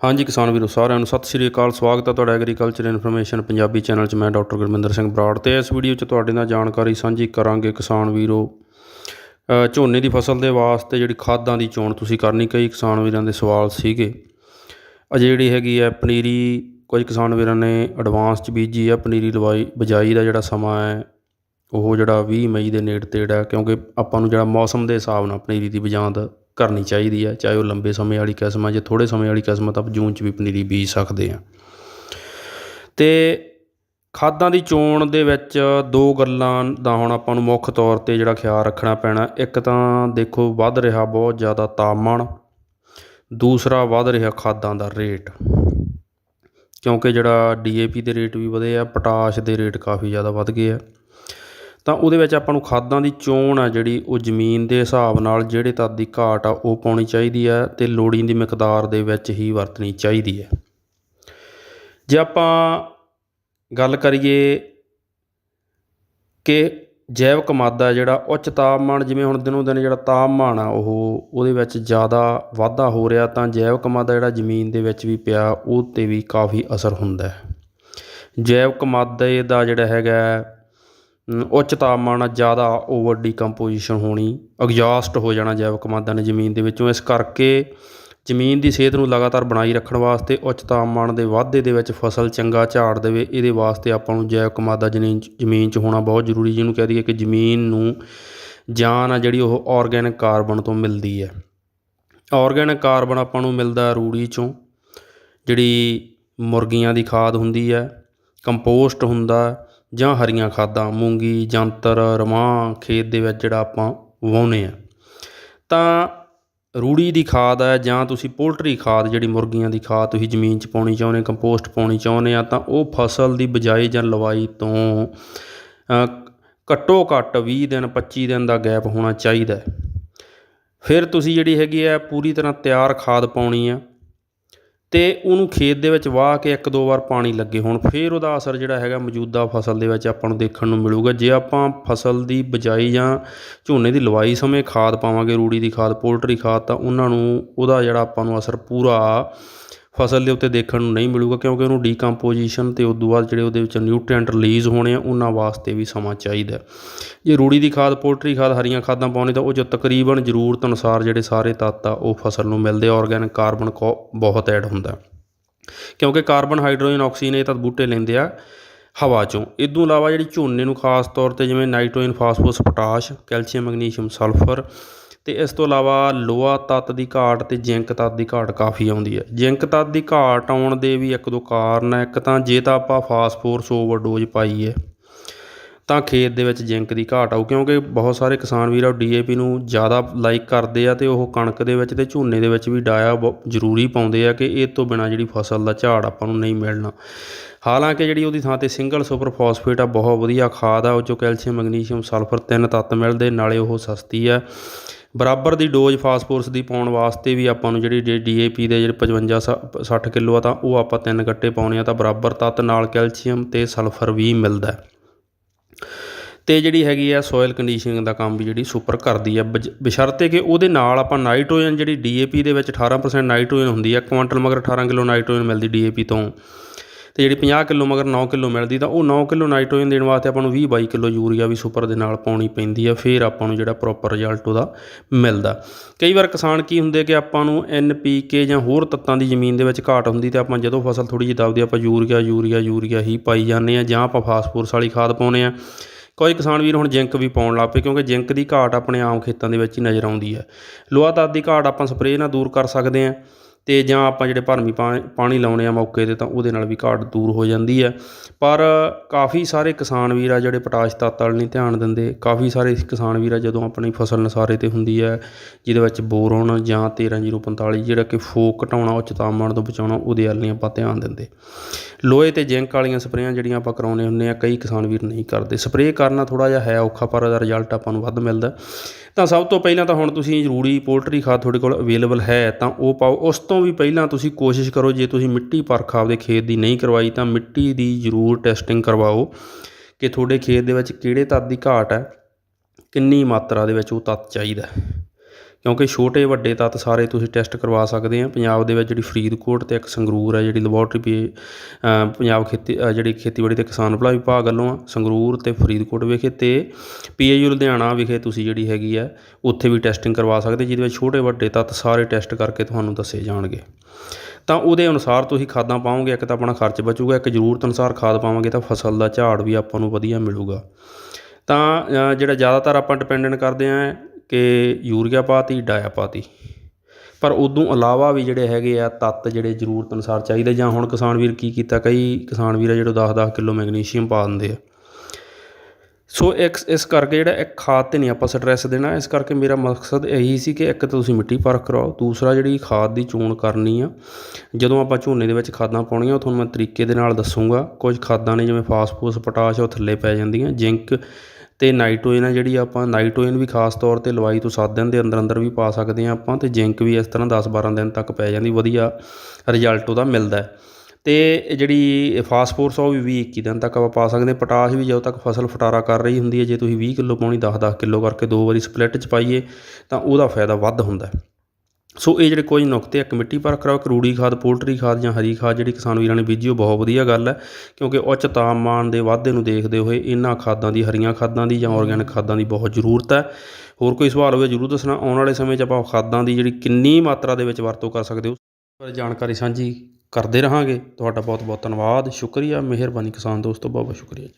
ਹਾਂਜੀ ਕਿਸਾਨ ਵੀਰੋ, ਸਾਰਿਆਂ ਨੂੰ ਸਤਿ ਸ਼੍ਰੀ ਅਕਾਲ, ਸਵਾਗਤ ਹੈ ਤੁਹਾਡਾ ਐਗਰੀਕਲਚਰ ਇਨਫੋਰਮੇਸ਼ਨ ਪੰਜਾਬੀ ਚੈਨਲ 'ਚ। ਮੈਂ ਡਾਕਟਰ ਗੁਰਮਿੰਦਰ ਸਿੰਘ ਬਰਾੜ ਤੇ ਇਸ ਵੀਡੀਓ 'ਚ ਤੁਹਾਡੇ ਨਾਲ ਜਾਣਕਾਰੀ ਸਾਂਝੀ ਕਰਾਂਗੇ ਕਿਸਾਨ ਵੀਰੋ। ਝੋਨੇ ਦੀ ਫਸਲ ਦੇ ਵਾਸਤੇ ਜਿਹੜੀ ਖਾਦਾਂ ਦੀ ਚੋਣ ਤੁਸੀਂ ਕਰਨੀ, ਕਈ ਕਿਸਾਨ ਵੀਰਾਂ ਦੇ ਸਵਾਲ ਸੀਗੇ। ਅਜੇ ਜਿਹੜੀ ਹੈਗੀ ਹੈ ਪਨੀਰੀ, ਕੁਝ ਕਿਸਾਨ ਵੀਰਾਂ ਨੇ ਐਡਵਾਂਸ 'ਚ ਬੀਜੀ ਹੈ ਪਨੀਰੀ ਲਵਾਈ, ਬਜਾਈ ਦਾ ਜਿਹੜਾ ਸਮਾਂ ਹੈ, ਉਹ ਜਿਹੜਾ 20 ਮਈ ਦੇ ਨੇੜੇ ਤੇੜ ਹੈ, ਕਿਉਂਕਿ ਆਪਾਂ ਨੂੰ ਜਿਹੜਾ ਮੌਸਮ ਦੇ ਹਿਸਾਬ ਨਾਲ ਪਨੀਰੀ ਦੀ ਬਜਾਂਦ ਕਰਨੀ ਚਾਹੀਦੀ ਹੈ ਚਾਹੇ ਉਹ ਲੰਬੇ ਸਮੇਂ ਵਾਲੀ ਕਿਸਮ ਹੈ ਜੇ ਥੋੜ੍ਹੇ ਸਮੇਂ ਵਾਲੀ ਕਿਸਮ ਤਾਂ ਆਪਾਂ ਜੂਨ 'ਚ ਵੀ ਪਨੀਰੀ ਬੀਜ ਸਕਦੇ ਹਾਂ ਤੇ ਖਾਦਾਂ ਦੀ ਚੋਣ ਦੇ ਵਿੱਚ ਦੋ ਗੱਲਾਂ ਦਾ ਹੁਣ ਆਪਾਂ ਨੂੰ ਮੁੱਖ ਤੌਰ ਤੇ ਜਿਹੜਾ ਖਿਆਲ ਰੱਖਣਾ ਪੈਣਾ। ਇੱਕ ਤਾਂ ਦੇਖੋ, ਵੱਧ ਰਿਹਾ ਬਹੁਤ ਜ਼ਿਆਦਾ ਤਾਪਮਾਨ, ਦੂਸਰਾ ਵੱਧ ਰਿਹਾ ਖਾਦਾਂ ਦਾ ਰੇਟ। ਕਿਉਂਕਿ ਜਿਹੜਾ ਡੀਏਪੀ ਦੇ ਰੇਟ ਵੀ ਵਧੇ ਆ, ਪੋਟਾਸ਼ ਦੇ ਰੇਟ ਕਾਫੀ ਜ਼ਿਆਦਾ ਵੱਧ ਗਏ ਆ। ਤਾਂ ਉਹਦੇ ਵਿੱਚ ਆਪਾਂ ਨੂੰ ਖਾਦਾਂ ਦੀ ਚੋਣ ਆ ਜਿਹੜੀ, ਉਹ ਜ਼ਮੀਨ ਦੇ ਹਿਸਾਬ ਨਾਲ ਜਿਹੜੇ ਤੱਤ ਦੀ ਘਾਟ ਆ, ਉਹ ਪਾਉਣੀ ਚਾਹੀਦੀ ਆ ਤੇ ਲੋੜੀਂਦੀ ਮਿਕਦਾਰ ਦੇ ਵਿੱਚ ਹੀ ਵਰਤਣੀ ਚਾਹੀਦੀ ਹੈ ਜੇ ਆਪਾਂ ਗੱਲ ਕਰੀਏ ਕਿ ਜੈਵਿਕ ਮਾਦਾ ਜਿਹੜਾ, ਉੱਚ ਤਾਪਮਾਨ ਜਿਵੇਂ ਹੁਣ ਦਿਨੋਂ ਦਿਨ ਜਿਹੜਾ ਤਾਪਮਾਨ ਆ, ਉਹ ਉਹਦੇ ਵਿੱਚ ਜ਼ਿਆਦਾ ਵਾਧਾ ਹੋ ਰਿਹਾ, ਤਾਂ ਜੈਵਿਕ ਮਾਦਾ ਜਿਹੜਾ ਜ਼ਮੀਨ ਦੇ ਵਿੱਚ ਵੀ ਪਿਆ, ਉਹ 'ਤੇ ਵੀ ਕਾਫੀ ਅਸਰ ਹੁੰਦਾ ਹੈ। ਜੈਵਿਕ ਮਾਦੇ ਦਾ ਜਿਹੜਾ ਹੈਗਾ ਉੱਚ ਤਾਪਮਾਨ ਨਾਲ ਜ਼ਿਆਦਾ ਓਵਰ ਡੀਕੰਪੋਜੀਸ਼ਨ ਹੋਣੀ ਐਗਜ਼ਾਸਟ ਹੋ ਜਾਣਾ ਜੈਵਿਕ ਮਾਦਾ ਨੇ ਜ਼ਮੀਨ ਦੇ ਵਿੱਚੋਂ। ਇਸ ਕਰਕੇ ਜ਼ਮੀਨ ਦੀ ਸਿਹਤ ਨੂੰ ਲਗਾਤਾਰ ਬਣਾਈ ਰੱਖਣ ਵਾਸਤੇ ਉੱਚ ਤਾਪਮਾਨ ਦੇ ਵਾਧੇ ਦੇ ਵਿੱਚ ਫਸਲ ਚੰਗਾ ਝਾੜ ਦੇਵੇ, ਇਹਦੇ ਵਾਸਤੇ ਆਪਾਂ ਨੂੰ ਜੈਵਿਕ ਮਾਦਾ ਜ਼ਮੀਨ 'ਚ ਜ਼ਮੀਨ 'ਚ ਹੋਣਾ ਬਹੁਤ ਜ਼ਰੂਰੀ, ਜਿਹਨੂੰ ਕਹਿ ਦਈਏ ਕਿ ਜ਼ਮੀਨ ਨੂੰ ਜਾਨ ਆ ਜਿਹੜੀ ਉਹ ਆਰਗੈਨਿਕ ਕਾਰਬਨ ਤੋਂ ਮਿਲਦੀ ਹੈ। ਆਰਗੈਨਿਕ ਕਾਰਬਨ ਆਪਾਂ ਨੂੰ ਮਿਲਦਾ ਰੂੜੀ ਚੋਂ, ਜਿਹੜੀ ਮੁਰਗੀਆਂ ਦੀ ਖਾਦ ਹੁੰਦੀ ਹੈ ਕੰਪੋਸਟ ਹੁੰਦਾ ਜਾਂ ਹਰੀਆਂ ਖਾਦਾਂ, ਮੂੰਗੀ, ਜੰਤਰ ਰਮਾਂ ਖੇਤ ਦੇ ਵਿੱਚ ਜਿਹੜਾ ਆਪਾਂ ਵਾਹੁੰਦੇ ਆ ਤਾਂ ਰੂੜੀ ਦੀ ਖਾਦ ਹੈ ਜਾਂ ਤੁਸੀਂ ਪੋਲਟਰੀ ਖਾਦ ਜਿਹੜੀ ਮੁਰਗੀਆਂ ਦੀ ਖਾਦ ਤੁਸੀਂ ਜ਼ਮੀਨ 'ਚ ਪਾਉਣੀ ਚਾਹੁੰਦੇ ਕੰਪੋਸਟ ਪਾਉਣੀ ਚਾਹੁੰਦੇ ਆ ਤਾਂ ਉਹ ਫਸਲ ਦੀ ਬਜਾਈ ਜਾਂ ਲਵਾਈ ਤੋਂ ਘੱਟੋ ਘੱਟ 20 ਦਿਨ 25 ਦਿਨ ਦਾ ਗੈਪ ਹੋਣਾ ਚਾਹੀਦਾ ਫਿਰ ਤੁਸੀਂ ਜਿਹੜੀ ਹੈਗੀ ਹੈ ਪੂਰੀ ਤਰ੍ਹਾਂ ਤਿਆਰ ਖਾਦ ਪਾਉਣੀ ਆ ਅਤੇ ਉਹਨੂੰ ਖੇਤ ਦੇ ਵਿੱਚ ਵਾਹ ਕੇ ਇੱਕ ਦੋ ਵਾਰ ਪਾਣੀ ਲੱਗੇ। ਹੋਣ ਫਿਰ ਉਹਦਾ ਅਸਰ ਜਿਹੜਾ ਹੈਗਾ ਮੌਜੂਦਾ ਫਸਲ ਦੇ ਵਿੱਚ ਆਪਾਂ ਨੂੰ ਦੇਖਣ ਨੂੰ ਮਿਲੂਗਾ। ਜੇ ਆਪਾਂ ਫਸਲ ਦੀ ਬਿਜਾਈ ਜਾਂ ਝੋਨੇ ਦੀ ਲਵਾਈ ਸਮੇਂ ਖਾਦ ਪਾਵਾਂਗੇ, ਰੂੜੀ ਦੀ ਖਾਦ, ਪੋਲਟਰੀ ਖਾਦ, ਤਾਂ ਉਹਨਾਂ ਨੂੰ ਉਹਦਾ ਜਿਹੜਾ ਆਪਾਂ ਨੂੰ ਅਸਰ ਪੂਰਾ ਫਸਲ ਦੇ ਉੱਤੇ ਦੇਖਣ ਨੂੰ ਨਹੀਂ ਮਿਲੂਗਾ ਕਿਉਂਕਿ ਉਹਨੂੰ ਡੀਕੰਪੋਜੀਸ਼ਨ ਤੇ ਉਦੋਂ ਬਾਅਦ ਜਿਹੜੇ ਉਹਦੇ ਵਿੱਚ ਨਿਊਟ੍ਰੀਐਂਟ ਰਿਲੀਜ਼ ਹੋਣੇ ਆ, ਉਹਨਾਂ ਵਾਸਤੇ ਵੀ ਸਮਾਂ ਚਾਹੀਦਾ ਜੇ ਰੂੜੀ ਦੀ ਖਾਦ, ਪੋਲਟਰੀ ਖਾਦ, ਹਰੀਆਂ ਖਾਦਾਂ ਪਾਉਣੀ ਤਾਂ ਉਹ 'ਚ ਤਕਰੀਬਨ ਜ਼ਰੂਰਤ ਅਨੁਸਾਰ ਜਿਹੜੇ ਸਾਰੇ ਤੱਤ ਆ, ਉਹ ਫਸਲ ਨੂੰ ਮਿਲਦੇ ਆਰਗੈਨਿਕ ਕਾਰਬਨ ਕੋ ਬਹੁਤ ਐਡ ਹੁੰਦਾ ਕਿਉਂਕਿ ਕਾਰਬਨ ਹਾਈਡਰੋਜਨ ਆਕਸੀਜਨ ਇਹ ਤਾਂ ਬੂਟੇ ਲੈਂਦੇ ਆ ਹਵਾ ਚੋਂ। ਇਦੋਂ ਇਲਾਵਾ ਜਿਹੜੀ ਝੋਨੇ ਨੂੰ ਖਾਸ ਤੌਰ ਤੇ ਜਿਵੇਂ nitrogen phosphorus potash calcium magnesium sulphur ਤੇ ਇਸ ਤੋਂ ਇਲਾਵਾ ਲੋਹਾ ਤੱਤ ਦੀ ਘਾਟ ਤੇ ਜ਼ਿੰਕ ਤੱਤ ਦੀ ਘਾਟ ਕਾਫੀ ਆਉਂਦੀ ਹੈ। ਜ਼ਿੰਕ ਤੱਤ ਦੀ ਘਾਟ ਆਉਣ ਦੇ ਵੀ ਇੱਕ ਦੋ ਕਾਰਨ ਹੈ। ਇੱਕ ਤਾਂ ਜੇ ਤਾਂ ਆਪਾਂ ਫਾਸਫੋਰਸ ਓਵਰਡੋਜ਼ ਪਾਈਏ, ਤਾਂ ਖੇਤ ਦੇ ਵਿੱਚ ਜ਼ਿੰਕ ਦੀ ਘਾਟ ਆਉ ਕਿਉਂਕਿ ਬਹੁਤ ਸਾਰੇ ਕਿਸਾਨ ਵੀਰ ਆ ਡੀਏਪੀ ਨੂੰ ਜ਼ਿਆਦਾ ਲਾਈਕ ਕਰਦੇ ਆ ਤੇ ਉਹ ਕਣਕ ਦੇ ਵਿੱਚ ਤੇ ਝੋਨੇ ਦੇ ਵਿੱਚ ਵੀ ਡਾਇਆ ਬਹੁ- ਜ਼ਰੂਰੀ ਪਾਉਂਦੇ ਆ ਕਿ ਇਹ ਤੋਂ ਬਿਨਾ ਜਿਹੜੀ ਫਸਲ ਦਾ ਝਾੜ ਆਪਾਂ ਨੂੰ ਨਹੀਂ ਮਿਲਣਾ। ਹਾਲਾਂਕਿ ਜਿਹੜੀ ਉਹਦੀ ਥਾਂ ਤੇ ਸਿੰਗਲ ਸੁਪਰ ਫਾਸਫੇਟ ਆ, ਬਹੁਤ ਵਧੀਆ ਖਾਦ ਆ, ਉਹ ਚੋਂ ਕੈਲਸ਼ੀਅਮ, ਮੈਗਨੀਸ਼ੀਅਮ, ਸਲਫਰ ਤਿੰਨ ਤੱਤ ਮਿਲਦੇ, ਨਾਲੇ ਉਹ ਸਸਤੀ ਆ। ਬਰਾਬਰ ਦੀ ਡੋਜ਼ ਫਾਸਫੋਰਸ ਦੀ ਪਾਉਣ ਵਾਸਤੇ ਵੀ ਆਪਾਂ ਨੂੰ ਜਿਹੜੀ ਡੀਏਪੀ ਦੇ ਜਿਹੜੇ 55 ਸ- 60 ਕਿਲੋ ਆ ਤਾਂ ਉਹ ਆਪਾਂ ਤਿੰਨ ਗੱਟੇ ਪਾਉਣੇ ਆ ਤਾਂ ਬਰਾਬਰ ਤੱਤ ਨਾਲ ਕੈਲਸ਼ੀਅਮ ਤੇ ਸਲਫਰ ਵੀ ਮਿਲਦਾ ਹੈ। ਤੇ ਜਿਹੜੀ ਹੈਗੀ ਆ ਸੋਇਲ ਕੰਡੀਸ਼ਨਿੰਗ ਦਾ ਕੰਮ ਵੀ ਜਿਹੜੀ ਸੁਪਰ ਕਰਦੀ ਆ, ਬਜ- ਬਸ਼ਰਤੇ ਕਿ ਉਹਦੇ ਨਾਲ ਆਪਾਂ ਨਾਈਟ੍ਰੋਜਨ ਜਿਹੜੀ ਡੀਏਪੀ ਦੇ ਵਿੱਚ 18% ਨਾਈਟ੍ਰੋਜਨ ਹੁੰਦੀ ਆ, ਕੁਆਂਟਲ ਮਗਰ 18 ਕਿਲੋ ਨਾਈਟ੍ਰੋਜਨ ਮਿਲਦੀ ਡੀਏਪੀ ਤੋਂ ਤੇ ਜਿਹੜੀ 50 ਕਿਲੋ ਮਗਰ 9 ਕਿਲੋ ਮਿਲਦੀ ਤਾਂ ਉਹ 9 ਕਿਲੋ ਨਾਈਟ੍ਰੋਜਨ ਦੇਣ ਵਾਸਤੇ ਆਪਾਂ ਨੂੰ 20 22 ਕਿਲੋ ਯੂਰੀਆ ਵੀ ਸੁਪਰ ਦੇ ਨਾਲ ਪਾਉਣੀ ਪੈਂਦੀ ਆ, ਫਿਰ ਆਪਾਂ ਨੂੰ ਜਿਹੜਾ ਪ੍ਰੋਪਰ ਰਿਜ਼ਲਟ ਉਹਦਾ ਮਿਲਦਾ। ਕਈ ਵਾਰ ਕਿਸਾਨ ਕੀ ਹੁੰਦੇ ਕਿ ਆਪਾਂ ਨੂੰ ਐਨਪੀਕੇ ਜਾਂ ਹੋਰ ਤੱਤਾਂ ਦੀ ਜ਼ਮੀਨ ਦੇ ਵਿੱਚ ਘਾਟ ਹੁੰਦੀ ਤੇ ਆਪਾਂ ਜਦੋਂ ਫਸਲ ਥੋੜੀ ਜਿਹੀ ਦਬਦੀ ਆਪਾਂ ਯੂਰੀਆ ਯੂਰੀਆ ਯੂਰੀਆ ਹੀ ਪਾਈ ਜਾਂਦੇ ਆ ਜਾਂ ਆਪਾਂ ਫਾਸਫੋਰਸ ਵਾਲੀ ਖਾਦ ਪਾਉਨੇ ਆ। ਕੋਈ ਕਿਸਾਨ ਵੀਰ ਹੁਣ ਜਿੰਕ ਵੀ ਪਾਉਣ ਲੱਗ ਪਏ ਕਿਉਂਕਿ ਜਿੰਕ ਦੀ ਘਾਟ ਆਪਣੇ ਆਮ ਖੇਤਾਂ ਦੇ ਵਿੱਚ ਹੀ ਨਜ਼ਰ ਆਉਂਦੀ ਹੈ ਲੋਹਾ ਤੱਤ ਦੀ ਘਾਟ ਆਪਾਂ ਸਪਰੇਅ ਨਾਲ ਦੂਰ ਕਰ ਸਕਦੇ ਹਾਂ ਅਤੇ ਜਾਂ ਆਪਾਂ ਜਿਹੜੇ ਭਰਮੀ ਪਾ- ਪਾਣੀ ਲਾਉਣੇ ਆ ਮੌਕੇ ਤੇ ਤਾਂ ਉਹਦੇ ਨਾਲ ਵੀ ਘਾਟ ਦੂਰ ਹੋ ਜਾਂਦੀ ਹੈ ਪਰ ਕਾਫੀ ਸਾਰੇ ਕਿਸਾਨ ਵੀਰ ਆ ਜਿਹੜੇ ਪੋਟਾਸ਼ ਤੱਤ ਵੱਲ ਨਹੀਂ ਧਿਆਨ ਦਿੰਦੇ। ਕਾਫੀ ਸਾਰੇ ਕਿਸਾਨ ਵੀਰ ਆ ਜਦੋਂ ਆਪਣੀ ਫਸਲ ਨਸਾਰੇ ਤੇ ਹੁੰਦੀ ਹੈ ਜਿਹਦੇ ਵਿੱਚ ਬੋਰੋਨ ਜਾਂ 13045 ਜਿਹੜਾ ਕਿ ਫੋਕ ਘਟਾਉਣਾ ਉੱਚ ਤਾਪਮਾਨ ਤੋਂ ਬਚਾਉਣਾ, ਉਹਦੇ ਵੱਲ ਨਹੀਂ ਆਪਾਂ ਧਿਆਨ ਦਿੰਦੇ। ਲੋਹੇ ਤੇ ਜ਼ਿੰਕ ਵਾਲੀਆਂ ਸਪਰੇਆਂ ਜਿਹੜੀਆਂ ਆਪਾਂ ਕਰਾਉਨੇ ਹੁੰਦੇ ਆ, ਕਈ ਕਿਸਾਨ ਵੀਰ ਨਹੀਂ ਕਰਦੇ। ਸਪਰੇਅ ਕਰਨਾ ਥੋੜਾ ਜਿਹਾ ਹੈ ਔਖਾ, ਪਰ ਉਹਦਾ ਰਿਜ਼ਲਟ ਆਪਾਂ ਨੂੰ ਵੱਧ ਮਿਲਦਾ। ਤਾਂ ਸਭ ਤੋਂ ਪਹਿਲਾਂ ਤਾਂ ਹੁਣ ਤੁਸੀਂ ਜ਼ਰੂਰੀ ਪੋਲਟਰੀ ਖਾਦ ਤੁਹਾਡੇ ਕੋਲ ਅਵੇਲੇਬਲ ਹੈ, ਤਾਂ ਉਹ ਪਾਓ। ਉਸ ਤੋਂ ਵੀ ਪਹਿਲਾਂ ਤੁਸੀਂ ਕੋਸ਼ਿਸ਼ ਕਰੋ, ਜੇ ਤੁਸੀਂ ਮਿੱਟੀ ਪਰਖ ਆਪਦੇ ਖੇਤ ਦੀ ਨਹੀਂ ਕਰਵਾਈ, ਤਾਂ ਮਿੱਟੀ ਦੀ ਜ਼ਰੂਰ ਟੈਸਟਿੰਗ ਕਰਵਾਓ ਕਿ ਤੁਹਾਡੇ ਖੇਤ ਦੇ ਵਿੱਚ ਕਿਹੜੇ ਤੱਤ ਦੀ ਘਾਟ ਹੈ, ਕਿੰਨੀ ਮਾਤਰਾ ਦੇ ਵਿੱਚ ਉਹ ਤੱਤ ਚਾਹੀਦਾ ਕਿਉਂਕਿ ਛੋਟੇ ਵੱਡੇ ਤੱਤ ਸਾਰੇ ਤੁਸੀਂ ਟੈਸਟ ਕਰਵਾ ਸਕਦੇ ਆ। ਪੰਜਾਬ ਦੇ ਵਿੱਚ ਜਿਹੜੀ ਫਰੀਦਕੋਟ ਤੇ ਇੱਕ ਸੰਗਰੂਰ ਹੈ ਜਿਹੜੀ ਲੈਬੋਰਟਰੀ ਪੀ ਪੰਜਾਬ ਖੇਤੀ ਜਿਹੜੀ ਖੇਤੀਬਾੜੀ ਤੇ ਕਿਸਾਨ ਭਲਾ ਵਿਭਾਗ ਵੱਲੋਂ ਆ, ਸੰਗਰੂਰ ਤੇ ਫਰੀਦਕੋਟ ਵਿਖੇ ਤੇ ਪੀਏਯੂ ਲੁਧਿਆਣਾ ਵਿਖੇ ਤੁਸੀਂ ਜਿਹੜੀ ਹੈਗੀ ਆ, ਉੱਥੇ ਵੀ ਟੈਸਟਿੰਗ ਕਰਵਾ ਸਕਦੇ, ਜਿਹਦੇ ਵਿੱਚ ਛੋਟੇ ਵੱਡੇ ਤੱਤ ਸਾਰੇ ਟੈਸਟ ਕਰਕੇ ਤੁਹਾਨੂੰ ਦੱਸੇ ਜਾਣਗੇ। ਤਾਂ ਉਹਦੇ ਅਨੁਸਾਰ ਤੁਸੀਂ ਖਾਦਾਂ ਪਾਓਗੇ, ਇੱਕ ਤਾਂ ਆਪਣਾ ਖਰਚ ਬਚੂਗਾ, ਇੱਕ ਜ਼ਰੂਰਤ ਅਨੁਸਾਰ ਖਾਦ ਪਾਵਾਂਗੇ, ਤਾਂ ਫਸਲ ਦਾ ਝਾੜ ਵੀ ਆਪਾਂ ਨੂੰ ਵਧੀਆ ਮਿਲੂਗਾ। ਤਾਂ ਜਿਹੜਾ ਜ਼ਿਆਦਾਤਰ ਆਪਾਂ ਡਿਪੈਂਡੈਂਟ ਕਰਦੇ ਆ ਕਿ ਯੂਰੀਆ ਪਾਤੀ, ਡਾਇਆ ਪਾਤੀ। ਪਰ ਉਦੋਂ ਇਲਾਵਾ ਵੀ ਜਿਹੜੇ ਹੈਗੇ ਆ ਤੱਤ ਜਿਹੜੇ ਜ਼ਰੂਰਤ ਅਨੁਸਾਰ ਚਾਹੀਦੇ, ਜਾਂ ਹੁਣ ਕਿਸਾਨ ਵੀਰ ਕੀ ਕੀਤਾ, ਕਈ ਕਿਸਾਨ ਵੀਰ ਆ ਜਿਹੜੇ 10-10 ਕਿਲੋ ਮੈਗਨੀਸ਼ੀਅਮ ਪਾ ਦਿੰਦੇ ਆ। ਸੋ ਇੱਕ ਇਸ ਕਰਕੇ ਜਿਹੜਾ ਇੱਕ ਖਾਦ ਤੇ ਨਹੀਂ ਆਪਾਂ ਸਟ੍ਰੈਸ ਦੇਣਾ, ਇਸ ਕਰਕੇ ਮੇਰਾ ਮਕਸਦ ਇਹੀ ਸੀ ਕਿ ਇੱਕ ਤਾਂ ਤੁਸੀਂ ਮਿੱਟੀ ਪਰਖ ਕਰਾਓ, ਦੂਸਰਾ ਜਿਹੜੀ ਖਾਦ ਦੀ ਚੋਣ ਕਰਨੀ ਆ, ਜਦੋਂ ਆਪਾਂ ਝੋਨੇ ਦੇ ਵਿੱਚ ਖਾਦਾਂ ਪਾਉਣੀਆਂ, ਉਹ ਤੁਹਾਨੂੰ ਮੈਂ ਤਰੀਕੇ ਦੇ ਨਾਲ ਦੱਸੂਗਾ। ਕੁਝ ਖਾਦਾਂ ਨੇ ਜਿਵੇਂ ਫਾਸਫੋਰਸ, ਪੋਟਾਸ਼, ਉਹ ਥੱਲੇ ਪੈ ਜਾਂਦੀਆਂ, ਜ਼ਿੰਕ ਅਤੇ ਨਾਈਟ੍ਰੋਜਨ ਆ ਜਿਹੜੀ ਆਪਾਂ, ਨਾਈਟ੍ਰੋਜਨ ਵੀ ਖਾਸ ਤੌਰ ਤੇ ਲਵਾਈ ਤੋਂ ਸੱਤ ਦਿਨ ਦੇ ਅੰਦਰ ਅੰਦਰ ਵੀ ਪਾ ਸਕਦੇ ਹਾਂ ਆਪਾਂ ਅਤੇ ਜ਼ਿੰਕ ਵੀ ਇਸ ਤਰ੍ਹਾਂ 10-12 ਦਿਨ ਤੱਕ ਪੈ ਜਾਂਦੀ, ਵਧੀਆ ਰਿਜ਼ਲਟ ਉਹਦਾ ਮਿਲਦਾ ਅਤੇ ਤੇ ਇਹ ਜਿਹੜੀ ਫਾਸਫੋਰਸ ਆ ਉਹ ਵੀ 21 ਦਿਨ ਤੱਕ ਆਪਾਂ ਪਾ ਸਕਦੇ ਹਾਂ, ਪੋਟਾਸ਼ ਵੀ ਜਦੋਂ ਤੱਕ ਫਸਲ ਫਟਾਰਾ ਕਰ ਰਹੀ ਹੁੰਦੀ ਹੈ, ਜੇ ਤੁਸੀਂ ਵੀਹ ਕਿਲੋ ਪਾਉਣੀ, ਦਸ ਦਸ ਕਿਲੋ ਕਰਕੇ ਦੋ ਵਾਰੀ ਸਪਲਿੱਟ 'ਚ ਪਾਈਏ ਤਾਂ ਉਹਦਾ ਫਾਇਦਾ ਵੱਧ ਹੁੰਦਾ ਸੋ ਇਹ ਜਿਹੜੇ ਕੁਝ ਨੁਕਤੇ ਇੱਕ ਮਿੱਟੀ ਪਰ ਕਰਾਓ ਕਰੂੜੀ ਖਾਦ, ਪੋਲਟਰੀ ਖਾਦ ਜਾਂ ਹਰੀ ਖਾਦ ਜਿਹੜੀ ਕਿਸਾਨ ਵੀਰਾਂ ਨੇ ਬੀਜੀ, ਉਹ ਬਹੁਤ ਵਧੀਆ ਗੱਲ ਹੈ, ਕਿਉਂਕਿ ਉੱਚ ਤਾਪਮਾਨ ਦੇ ਵਾਧੇ ਨੂੰ ਦੇਖਦੇ ਹੋਏ ਇਹਨਾਂ ਖਾਦਾਂ ਦੀ, ਹਰੀਆਂ ਖਾਦਾਂ ਦੀ ਜਾਂ ਆਰਗੈਨਿਕ ਖਾਦਾਂ ਦੀ ਬਹੁਤ ਜ਼ਰੂਰਤ ਹੈ। ਹੋਰ ਕੋਈ ਸਵਾਲ ਹੋਵੇ ਜ਼ਰੂਰ ਦੱਸਣਾ, ਆਉਣ ਵਾਲੇ ਸਮੇਂ 'ਚ ਆਪਾਂ ਖਾਦਾਂ ਦੀ ਜਿਹੜੀ ਕਿੰਨੀ ਮਾਤਰਾ ਦੇ ਵਿੱਚ ਵਰਤੋਂ ਕਰ ਸਕਦੇ ਹੋ, ਉਸ ਬਾਰੇ ਜਾਣਕਾਰੀ ਸਾਂਝੀ ਕਰਦੇ ਰਹਾਂਗੇ। ਤੁਹਾਡਾ ਬਹੁਤ ਬਹੁਤ ਧੰਨਵਾਦ, ਸ਼ੁਕਰੀਆ, ਮਿਹਰਬਾਨੀ ਕਿਸਾਨ ਦੋਸਤੋ ਬਹੁਤ ਬਹੁਤ ਸ਼ੁਕਰੀਆ ਜੀ।